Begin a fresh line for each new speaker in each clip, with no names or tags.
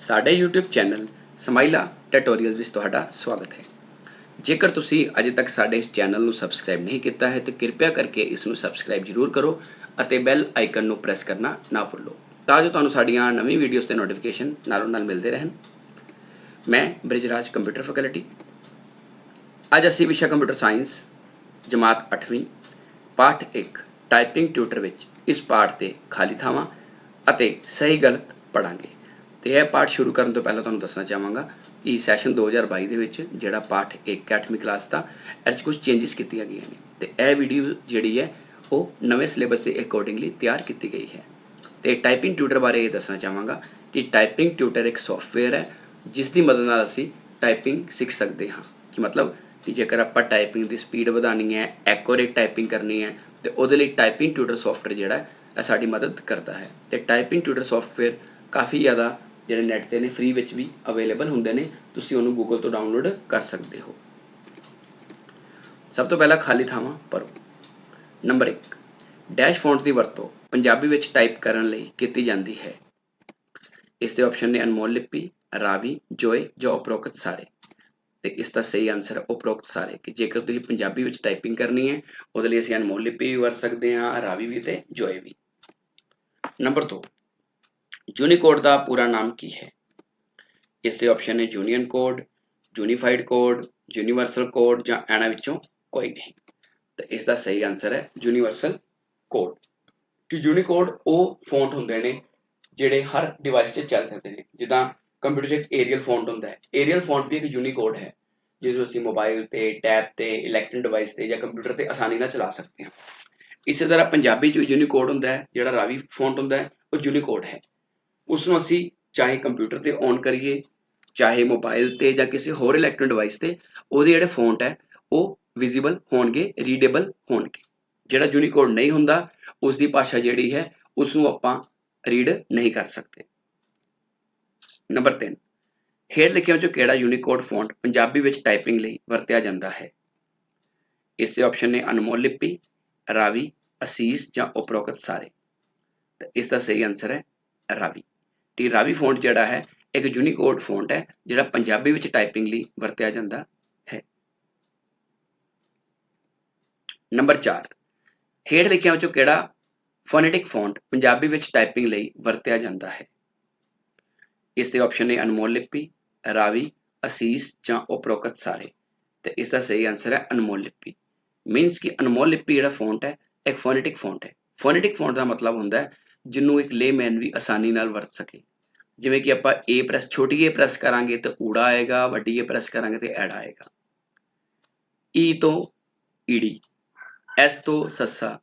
ਸਾਡੇ YouTube channel ਸਮਾਈਲਾ tutorials ਵਿੱਚ ਤੁਹਾਡਾ ਸਵਾਗਤ ਹੈ। ਜੇਕਰ ਤੁਸੀਂ ਅਜੇ ਤੱਕ ਸਾਡੇ ਇਸ ਚੈਨਲ ਨੂੰ ਸਬਸਕ੍ਰਾਈਬ ਨਹੀਂ ਕੀਤਾ ਹੈ, ਤਾਂ ਕਿਰਪਾ ਕਰਕੇ ਇਸ ਨੂੰ ਸਬਸਕ੍ਰਾਈਬ ਜ਼ਰੂਰ ਕਰੋ ਅਤੇ ਬੈਲ ਆਈਕਨ ਨੂੰ ਪ੍ਰੈਸ ਕਰਨਾ ਨਾ ਭੁੱਲੋ। ਤਾਂ ਜੋ ਤੁਹਾਨੂੰ ਸਾਡੀਆਂ ਨਵੀਂ ਵੀਡੀਓਜ਼ 'ਤੇ ਨੋਟੀਫਿਕੇਸ਼ਨ ਨਾਲੋਂ ਨਾਲ ਮਿਲਦੇ ਰਹਿਣ। ਮੈਂ ਬ੍ਰਿਜਰਾਜ ਕੰਪਿਊਟਰ ਫੈਕਲਟੀ। ਅੱਜ ਅਸੀਂ ਵਿਸ਼ਾ ਕੰਪਿਊਟਰ ਸਾਇੰਸ ਜਮਾਤ 8ਵੀਂ ਪਾਠ 1 ਟਾਈਪਿੰਗ ਟਿਊਟਰ ਵਿੱਚ ਇਸ ਪਾਠ ਤੇ ਖਾਲੀ ਥਾਵਾਂ ਅਤੇ ਸਹੀ ਗਲਤ ਪੜਾਂਗੇ ਤੇ ਇਹ ਪਾਠ ਸ਼ੁਰੂ ਕਰਨ ਤੋਂ ਪਹਿਲਾਂ ਤੁਹਾਨੂੰ ਦੱਸਣਾ ਚਾਹਾਂਗਾ ਕਿ ਸੈਸ਼ਨ 2022 ਦੇ ਵਿੱਚ ਜਿਹੜਾ ਪਾਠ 1 8ਵੀਂ ਕਲਾਸ ਦਾ ਇਹ 'ਚ ਕੁਝ ਚੇਂਜਸ ਕੀਤੀਆਂ ਗਈਆਂ ਨੇ। ਤੇ ਇਹ ਵੀਡੀਓ ਜਿਹੜੀ ਹੈ, ਉਹ ਨਵੇਂ ਸਿਲੇਬਸ ਦੇ ਅਕੋਰਡਿੰਗਲੀ ਤਿਆਰ ਕੀਤੀ ਗਈ ਹੈ। ਤੇ ਟਾਈਪਿੰਗ ਟਿਊਟਰ ਬਾਰੇ ਇਹ ਦੱਸਣਾ ਚਾਹਾਂਗਾ ਕਿ ਟਾਈਪਿੰਗ ਟਿਊਟਰ ਇੱਕ ਸੌਫਟਵੇਅਰ ਹੈ ਜਿਸ ਦੀ ਮਦਦ ਨਾਲ ਅਸੀਂ ਟਾਈਪਿੰਗ ਸਿੱਖ ਸਕਦੇ ਹਾਂ। ਕਿ ਮਤਲਬ? ਕਿ ਜੇਕਰ ਆਪਾਂ ਟਾਈਪਿੰਗ ਦੀ ਸਪੀਡ ਵਧਾਉਣੀ ਹੈ ਐਕੋਰੇਟ ਟਾਈਪਿੰਗ ਕਰਨੀ ਹੈ, ਤੇ ਉਹਦੇ ਲਈ ਟਾਈਪਿੰਗ ਟਿਊਟਰ ਸੌਫਟਵੇਅਰ ਜਿਹੜਾ ਹੈ, ਇਹ ਸਾਡੀ ਮਦਦ ਕਰਦਾ ਹੈ। ਤੇ ਟਾਈਪਿੰਗ ਟਿਊਟਰ ਸੌਫਟਵੇਅਰ ਕਾਫੀ ਜ਼ਿਆਦਾ ਜਿਹੜੇ ਨੈਟ ਤੇ ਨੇ ਫ੍ਰੀ ਵਿੱਚ ਵੀ ਅਵੇਲੇਬਲ ਹੁੰਦੇ ਨੇ, ਤੁਸੀਂ ਉਹਨੂੰ ਗੂਗਲ ਤੋਂ ਡਾਊਨਲੋਡ ਕਰ ਸਕਦੇ ਹੋ। ਸਭ ਤੋਂ ਪਹਿਲਾਂ ਖਾਲੀ ਥਾਵਾਂ ਭਰੋ ਨੰਬਰ 1 ਡੈਸ਼ ਫੌਂਟ ਦੀ ਵਰਤੋਂ ਪੰਜਾਬੀ ਵਿੱਚ ਟਾਈਪ ਕਰਨ ਲਈ ਕੀਤੀ ਜਾਂਦੀ ਹੈ। ਇਸ ਦੇ ਆਪਸ਼ਨ ਨੇ ਅਨਮੋਲ ਲਿਪੀ, ਰਾਵੀ, ਜੋਏ ਜਾਂ ਉਪਰੋਕਤ ਸਾਰੇ। ਤੇ ਇਸ ਦਾ ਸਹੀ ਆਨਸਰ ਹੈ ਉਪਰੋਕਤ ਸਾਰੇ, ਕਿ ਜੇਕਰ ਤੁਸੀਂ ਪੰਜਾਬੀ ਵਿੱਚ ਟਾਈਪਿੰਗ ਕਰਨੀ ਹੈ, ਉਹਦੇ ਲਈ ਅਸੀਂ ਅਨਮੋਲ ਲਿਪੀ ਵੀ ਵਰਤ ਸਕਦੇ ਹਾਂ, ਰਾਵੀ ਵੀ ਤੇ ਜੋਏ ਵੀ। ਨੰਬਰ 2 ਯੂਨੀਕੋਡ ਦਾ ਪੂਰਾ ਨਾਮ ਕੀ ਹੈ? ਇਸ ਦੇ ਆਪਸ਼ਨ ਨੇ union code unified code universal code ਜਾਂ ਇਹਨਾਂ ਵਿੱਚੋਂ ਕੋਈ ਨਹੀਂ। ਤਾਂ ਇਸ ਦਾ ਸਹੀ ਆਨਸਰ ਹੈ ਯੂਨੀਵਰਸਲ ਕੋਡ ਕਿ ਯੂਨੀਕੋਡ ਉਹ ਫੌਂਟ ਹੁੰਦੇ ਨੇ ਜਿਹੜੇ ਹਰ ਡਿਵਾਈਸ 'ਤੇ ਚੱਲ ਸਕਦੇ ਨੇ। ਜਿੱਦਾਂ ਕੰਪਿਊਟਰ 'ਚ ਇੱਕ ਏਰੀਅਲ ਫੌਂਟ ਹੁੰਦਾ ਹੈ। ਏਰੀਅਲ ਫੌਂਟ ਵੀ ਇੱਕ ਯੂਨੀਕੋਡ ਹੈ, ਜਿਸ ਨੂੰ ਅਸੀਂ ਮੋਬਾਈਲ ਤੇ ਟੈਬ ਤੇ ਇਲੈਕਟ੍ਰੋਨਿਕ ਡਿਵਾਈਸ ਤੇ ਜਾਂ ਕੰਪਿਊਟਰ ਤੇ ਆਸਾਨੀ ਨਾਲ ਚਲਾ ਸਕਦੇ ਹਾਂ। ਇਸੇ ਤਰ੍ਹਾਂ ਪੰਜਾਬੀ 'ਚ ਯੂਨੀਕੋਡ ਹੁੰਦਾ ਹੈ, ਜਿਹੜਾ ਰਾਵੀ ਫੌਂਟ ਹੁੰਦਾ ਹੈ, ਉਹ ਯੂਨੀਕੋਡ ਹੈ। ਉਸ ਨੂੰ ਅਸੀਂ ਚਾਹੇ ਕੰਪਿਊਟਰ ਤੇ ਔਨ ਕਰੀਏ, ਚਾਹੇ ਮੋਬਾਈਲ ਤੇ ਜਾਂ ਕਿਸੇ ਹੋਰ ਇਲੈਕਟ੍ਰੋਨਿਕ ਡਿਵਾਈਸ ਤੇ, ਉਹਦੇ ਜਿਹੜੇ ਫੌਂਟ ਹੈ, ਉਹ ਵਿਜ਼ੀਬਲ ਹੋਣਗੇ ਰੀਡੇਬਲ ਹੋਣਗੇ। ਜਿਹੜਾ ਯੂਨੀਕੋਡ ਨਹੀਂ ਹੁੰਦਾ ਉਸ ਦੀ ਭਾਸ਼ਾ ਜਿਹੜੀ ਹੈ ਉਸ ਨੂੰ ਆਪਾਂ ਰੀਡ ਨਹੀਂ ਕਰ ਸਕਦੇ। ਨੰਬਰ 3 ਹੇਠ ਲਿਖਿਆਂ ਵਿੱਚੋਂ ਕਿਹੜਾ ਯੂਨੀਕੋਡ ਫੌਂਟ ਪੰਜਾਬੀ ਵਿੱਚ ਟਾਈਪਿੰਗ ਲਈ ਵਰਤਿਆ ਜਾਂਦਾ ਹੈ? ਇਸ ਦੇ ਆਪਸ਼ਨ ਨੇ ਅਨਮੋਲ ਲਿਪੀ, ਰਾਵੀ, ਅਸੀਸ ਜਾਂ ਉਪਰੋਕਤ ਸਾਰੇ। ਤਾਂ ਇਸ ਦਾ ਸਹੀ ਆਨਸਰ ਹੈ ਰਾਵੀ। ਤੇ ਰਾਵੀ ਫੌਂਟ ਜਿਹੜਾ ਹੈ, ਇੱਕ ਯੂਨੀਕੋਡ ਫੌਂਟ ਹੈ, ਜਿਹੜਾ ਪੰਜਾਬੀ ਵਿੱਚ ਟਾਈਪਿੰਗ ਲਈ ਵਰਤਿਆ ਜਾਂਦਾ ਹੈ। ਨੰਬਰ 4 ਹੇਠ ਲਿਖਿਆਂ ਵਿੱਚੋਂ ਕਿਹੜਾ ਫੋਨੇਟਿਕ ਫੌਂਟ ਪੰਜਾਬੀ ਵਿੱਚ ਟਾਈਪਿੰਗ ਲਈ ਵਰਤਿਆ ਜਾਂਦਾ ਹੈ? ਇਸ ਦੇ ਆਪਸ਼ਨ ਨੇ ਅਨਮੋਲ ਲਿਪੀ, ਰਾਵੀ, ਅਸੀਸ ਜਾਂ ਉਪਰੋਕਤ ਸਾਰੇ। ਤੇ ਇਸ ਦਾ ਸਹੀ ਆਨਸਰ ਹੈ ਅਨਮੋਲ ਲਿਪੀ। ਮੀਨਸ ਕਿ ਅਨਮੋਲ ਲਿਪੀ ਜਿਹੜਾ ਫੌਂਟ ਹੈ, ਇੱਕ ਫੋਨੇਟਿਕ ਫੌਂਟ ਹੈ। ਫੋਨੇਟਿਕ ਫੌਂਟ ਦਾ ਮਤਲਬ ਹੁੰਦਾ ਹੈ ਜਿਹਨੂੰ ਇੱਕ ਲੇਮੈਨ ਵੀ ਆਸਾਨੀ ਨਾਲ ਵਰਤ ਸਕੇ। ਜਿਵੇਂ ਕਿ ਆਪਾਂ A ਪ੍ਰੈਸ ਛੋਟੀ A ਪ੍ਰੈਸ ਕਰਾਂਗੇ ਤਾਂ ਊੜਾ ਆਏਗਾ, ਵੱਡੀ A ਪ੍ਰੈਸ ਕਰਾਂਗੇ ਤੇ ਐਡ ਆਏਗਾ। E ਤੋਂ ਈੜੀ, S ਤੋਂ ਸੱਸਾ,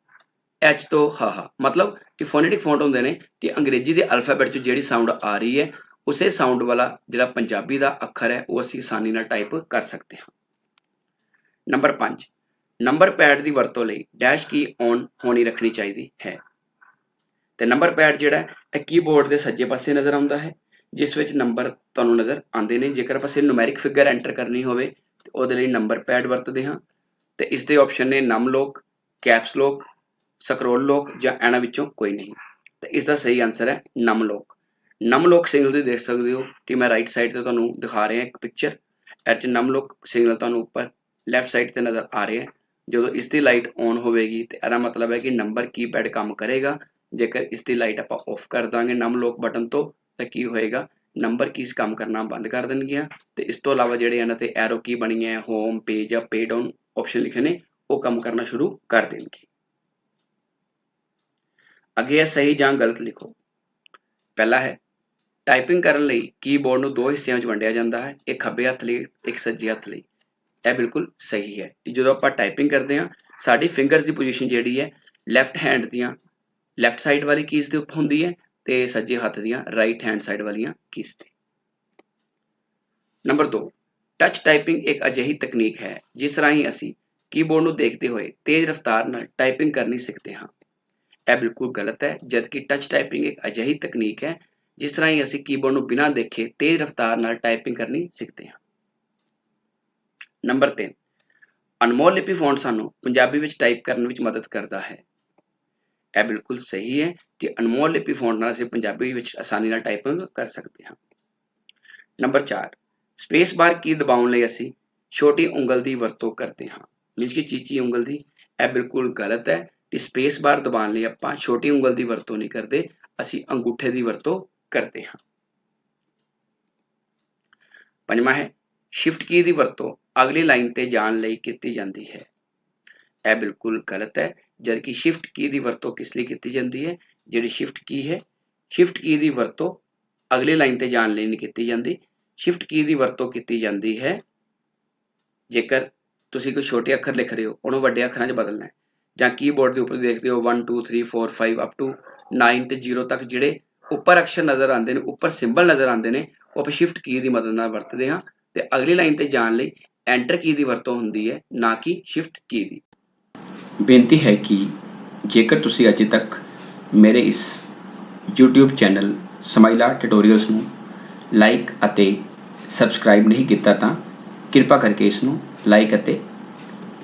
H ਤੋਂ ਹਾਹਾ। ਮਤਲਬ ਕਿ ਫੋਨੇਟਿਕ ਫੌਂਟ ਹੁੰਦੇ ਨੇ ਕਿ ਅੰਗਰੇਜ਼ੀ ਦੇ ਅਲਫਾਬੈਟ 'ਚ ਜਿਹੜੀ ਸਾਊਂਡ ਆ ਰਹੀ ਹੈ, ਉਸੇ ਸਾਊਂਡ ਵਾਲਾ ਜਿਹੜਾ ਪੰਜਾਬੀ ਦਾ ਅੱਖਰ ਹੈ, ਉਹ ਅਸੀਂ ਆਸਾਨੀ ਨਾਲ ਟਾਈਪ ਕਰ ਸਕਦੇ ਹਾਂ। ਨੰਬਰ 5 ਨੰਬਰ ਪੈਡ ਦੀ ਵਰਤੋਂ ਲਈ ਡੈਸ਼ ਕੀ ਔਨ ਹੋਣੀ ਰੱਖਣੀ ਚਾਹੀਦੀ ਹੈ। ਤੇ ਨੰਬਰ ਪੈਡ ਜਿਹੜਾ ਹੈ, ਇਹ ਕੀਬੋਰਡ ਦੇ ਸੱਜੇ ਪਾਸੇ ਨਜ਼ਰ ਆਉਂਦਾ ਹੈ, ਜਿਸ ਵਿੱਚ ਨੰਬਰ ਤੁਹਾਨੂੰ ਨਜ਼ਰ ਆਉਂਦੇ ਨੇ। ਜੇਕਰ ਆਪਾਂ ਸਿਰ ਨੂਮੈਰਿਕ ਫਿਗਰ ਐਂਟਰ ਕਰਨੀ ਹੋਵੇ, ਤੇ ਉਹਦੇ ਲਈ ਨੰਬਰ ਪੈਡ ਵਰਤਦੇ ਹਾਂ। ਤੇ ਇਸ ਦੇ ਆਪਸ਼ਨ ਨੇ ਨਮ ਲੋਕ ਕੈਪਸ ਲੋਕ ਸਕਰੋਲ ਲੋਕ ਜਾਂ ਇਹਨਾਂ ਵਿੱਚੋਂ ਕੋਈ ਨਹੀਂ। ਤੇ ਇਸ ਦਾ ਸਹੀ ਆਨਸਰ ਹੈ ਨਮ ਲੋਕ। ਨਮ ਲੋਕ ਸਿਗਨਲ ਤੁਸੀਂ ਦੇਖ ਸਕਦੇ ਹੋ। ਕਿ ਮੈਂ ਰਾਈਟ ਸਾਈਡ ਤੇ ਤੁਹਾਨੂੰ ਦਿਖਾ ਰਿਹਾ ਇੱਕ ਪਿਕਚਰ ਇਹ 'ਚ ਨਮ ਲੋਕ ਸਿਗਨਲ ਤੁਹਾਨੂੰ ਉੱਪਰ ਲੈਫਟ ਸਾਈਡ ਤੇ ਨਜ਼ਰ ਆ ਰਿਹਾ ਹੈ। ਜਦੋਂ ਇਸ ਦੀ ਲਾਈਟ ਔਨ ਹੋਵੇਗੀ, ਤੇ ਇਹਦਾ ਮਤਲਬ ਹੈ ਕਿ ਨੰਬਰ ਕੀਪੈਡ ਕੰਮ ਕਰੇਗਾ। ਜੇਕਰ ਇਸ ਦੀ ਲਾਈਟ ਆਪਾਂ ਆਫ ਕਰ ਦਾਂਗੇ ਨਮ ਲੋਕ ਬਟਨ ਤੋਂ, ਤਾਂ ਕੀ ਹੋਏਗਾ? ਨੰਬਰ ਕੀਜ਼ ਕੰਮ ਕਰਨਾ ਬੰਦ ਕਰ ਦੇਣਗੀਆਂ। ਤੇ ਇਸ ਤੋਂ ਇਲਾਵਾ ਜਿਹੜੇ ਇਹਨਾਂ ਤੇ ਐਰੋ ਕੀ ਬਣੀਆਂ ਹੈ ਹੋਮ ਪੇਜ ਜਾਂ ਪੇ ਡਾਊਨ ਆਪਸ਼ਨ ਲਿਖੇ ਨੇ, ਉਹ ਕੰਮ ਕਰਨਾ ਸ਼ੁਰੂ ਕਰ ਦੇਣਗੇ। ਅੱਗੇ ਹੈ ਸਹੀ ਜਾਂ ਗਲਤ ਲਿਖੋ। ਪਹਿਲਾ ਹੈ ਟਾਈਪਿੰਗ ਕਰਨ ਲਈ ਕੀਬੋਰਡ ਨੂੰ ਦੋ ਹਿੱਸਿਆਂ ਵਿੱਚ ਵੰਡਿਆ ਜਾਂਦਾ ਹੈ, ਇੱਕ ਖੱਬੇ ਹੱਥ ਲਈ, ਇੱਕ ਸੱਜੇ ਹੱਥ ਲਈ। ਇਹ ਬਿਲਕੁਲ ਸਹੀ ਹੈ। ਜਦੋਂ ਆਪਾਂ ਟਾਈਪਿੰਗ ਕਰਦੇ ਹਾਂ, ਸਾਡੀ ਫਿੰਗਰਸ ਦੀ ਪੋਜੀਸ਼ਨ ਜਿਹੜੀ ਹੈ ਲੈਫਟ ਹੈਂਡ ਦੀਆਂ ਲੈਫਟ ਸਾਈਡ ਵਾਲੀ ਕੀਜ਼ ਦੇ ਉੱਪਰ ਹੁੰਦੀ ਹੈ ਤੇ ਸੱਜੇ ਹੱਥ ਦੀਆਂ ਰਾਈਟ ਹੈਂਡ ਸਾਈਡ ਵਾਲੀਆਂ ਕੀਜ਼ ਤੇ। ਨੰਬਰ 2 ਟੱਚ ਟਾਈਪਿੰਗ ਇੱਕ ਅਜਿਹੀ ਤਕਨੀਕ ਹੈ ਜਿਸ ਰਾਹੀਂ ਅਸੀਂ ਕੀਬੋਰਡ ਨੂੰ ਦੇਖਦੇ ਹੋਏ ਤੇਜ਼ ਰਫ਼ਤਾਰ ਨਾਲ ਟਾਈਪਿੰਗ ਕਰਨੀ ਸਿੱਖਦੇ ਹਾਂ। ਇਹ ਬਿਲਕੁਲ ਗਲਤ ਹੈ, ਜਦਕਿ ਟੱਚ ਟਾਈਪਿੰਗ ਇੱਕ ਅਜਿਹੀ ਤਕਨੀਕ ਹੈ ਜਿਸ ਰਾਹੀਂ ਅਸੀਂ ਕੀਬੋਰਡ ਨੂੰ ਬਿਨਾਂ ਦੇਖੇ ਤੇਜ਼ ਰਫ਼ਤਾਰ ਨਾਲ ਟਾਈਪਿੰਗ ਕਰਨੀ ਸਿੱਖਦੇ ਹਾਂ। ਨੰਬਰ 3 ਅਨਮੋਲ ਲਿਪੀ ਫੌਂਟ ਸਾਨੂੰ ਪੰਜਾਬੀ ਵਿੱਚ ਟਾਈਪ ਕਰਨ ਵਿੱਚ ਮਦਦ ਕਰਦਾ ਹੈ। ਇਹ ਬਿਲਕੁਲ ਸਹੀ ਹੈ ਕਿ ਅਨਮੋਲ ਲਿਪੀ ਫੌਂਟ ਨਾਲ ਅਸੀਂ ਪੰਜਾਬੀ ਵਿੱਚ ਆਸਾਨੀ ਨਾਲ ਟਾਈਪਿੰਗ ਕਰ ਸਕਦੇ ਹਾਂ। ਨੰਬਰ 4 ਸਪੇਸ ਬਾਰ ਕੀ ਦਬਾਉਣ ਲਈ ਅਸੀਂ ਛੋਟੀ ਉਂਗਲ ਦੀ ਵਰਤੋਂ ਕਰਦੇ ਹਾਂ। ਮੀਨਸ ਕਿ ਚੀਚੀ ਉਂਗਲ ਦੀ। ਇਹ ਬਿਲਕੁਲ ਗਲਤ ਹੈ ਕਿ ਸਪੇਸ ਬਾਰ ਦਬਾਉਣ ਲਈ ਆਪਾਂ ਛੋਟੀ ਉਂਗਲ ਦੀ ਵਰਤੋਂ ਨਹੀਂ ਕਰਦੇ, ਅਸੀਂ ਅੰਗੂਠੇ ਦੀ ਵਰਤੋਂ ਕਰਦੇ ਹਾਂ। ਪੰਜਵਾਂ ਹੈ, ਸ਼ਿਫਟ ਕੀ ਦੀ ਵਰਤੋਂ ਅਗਲੀ ਲਾਈਨ ਤੇ ਜਾਣ ਲਈ ਕੀਤੀ ਜਾਂਦੀ ਹੈ। ਇਹ ਬਿਲਕੁਲ ਗਲਤ ਹੈ ਜਦ ਕਿ ਸ਼ਿਫਟ ਕੀ ਦੀ ਵਰਤੋਂ ਕਿਸ ਲਈ ਕੀਤੀ ਜਾਂਦੀ ਹੈ? ਜਿਹੜੀ ਸ਼ਿਫਟ ਕੀ ਹੈ ਸ਼ਿਫਟ ਕੀ ਦੀ ਵਰਤੋਂ ਅਗਲੀ ਲਾਈਨ ਤੇ ਜਾਣ ਲਈ ਨਹੀਂ ਕੀਤੀ ਜਾਂਦੀ। ਸ਼ਿਫਟ ਕੀ ਦੀ ਵਰਤੋਂ ਕੀਤੀ ਜਾਂਦੀ ਹੈ। ਜੇਕਰ ਤੁਸੀਂ ਕੋਈ ਛੋਟੇ ਅੱਖਰ ਲਿਖ ਰਹੇ ਹੋ, ਉਹਨੂੰ ਵੱਡੇ ਅੱਖਰਾਂ 'ਚ ਬਦਲਣਾ ਹੈ। ਜਾਂ ਕੀਬੋਰਡ ਦੇ ਉੱਪਰ ਦੇਖਦੇ ਹੋ 1 2 3 4 5 ਅਪ ਟੂ 9 ਤੇ 0 ਤੱਕ ਜਿਹੜੇ ਉੱਪਰ ਅਕਸ਼ਰ ਨਜ਼ਰ ਆਉਂਦੇ ਨੇ, ਉੱਪਰ ਸਿੰਬਲ ਨਜ਼ਰ ਆਉਂਦੇ ਨੇ, ਉਹ ਆਪਾਂ ਸ਼ਿਫਟ ਕੀ ਦੀ ਮਦਦ ਨਾਲ ਵਰਤਦੇ ਹਾਂ। ਤੇ ਅਗਲੀ ਲਾਈਨ ਤੇ ਜਾਣ ਲਈ ਐਂਟਰ ਕੀ ਦੀ ਵਰਤੋਂ ਹੁੰਦੀ ਹੈ, ਨਾ ਕਿ ਸ਼ਿਫਟ ਕੀ ਦੀ। ਬੇਨਤੀ ਹੈ ਕਿ ਜੇਕਰ ਤੁਸੀਂ ਅਜੇ ਤੱਕ ਮੇਰੇ ਇਸ YouTube ਚੈਨਲ ਸਮਾਈਲਾ ਟਿਊਟੋਰੀਅਲਸ ਨੂੰ ਲਾਈਕ ਅਤੇ ਸਬਸਕ੍ਰਾਈਬ ਨਹੀਂ ਕੀਤਾ ਤਾਂ ਕਿਰਪਾ ਕਰਕੇ ਇਸ ਨੂੰ ਲਾਈਕ ਅਤੇ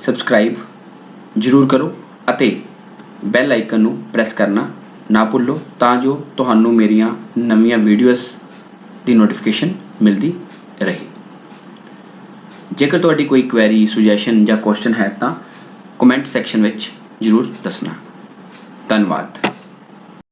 ਸਬਸਕ੍ਰਾਈਬ ਜ਼ਰੂਰ ਕਰੋ ਅਤੇ ਬੈਲ ਆਈਕਨ ਨੂੰ ਪ੍ਰੈਸ ਕਰਨਾ ਨਾ ਭੁੱਲੋ ਤਾਂ ਜੋ ਤੁਹਾਨੂੰ ਮੇਰੀਆਂ ਨਵੀਆਂ ਵੀਡੀਓਜ਼ ਦੀ ਨੋਟੀਫਿਕੇਸ਼ਨ ਮਿਲਦੀ ਰਹੇ। ਜੇਕਰ ਤੁਹਾਡੀ ਕੋਈ ਕੁਐਰੀ, ਸੁਜੈਸ਼ਨ ਜਾਂ ਕੁਐਸਚਨ ਹੈ ਤਾਂ ਕਮੈਂਟ ਸੈਕਸ਼ਨ ਵਿੱਚ ਜ਼ਰੂਰ ਦੱਸਣਾ। ਧੰਨਵਾਦ।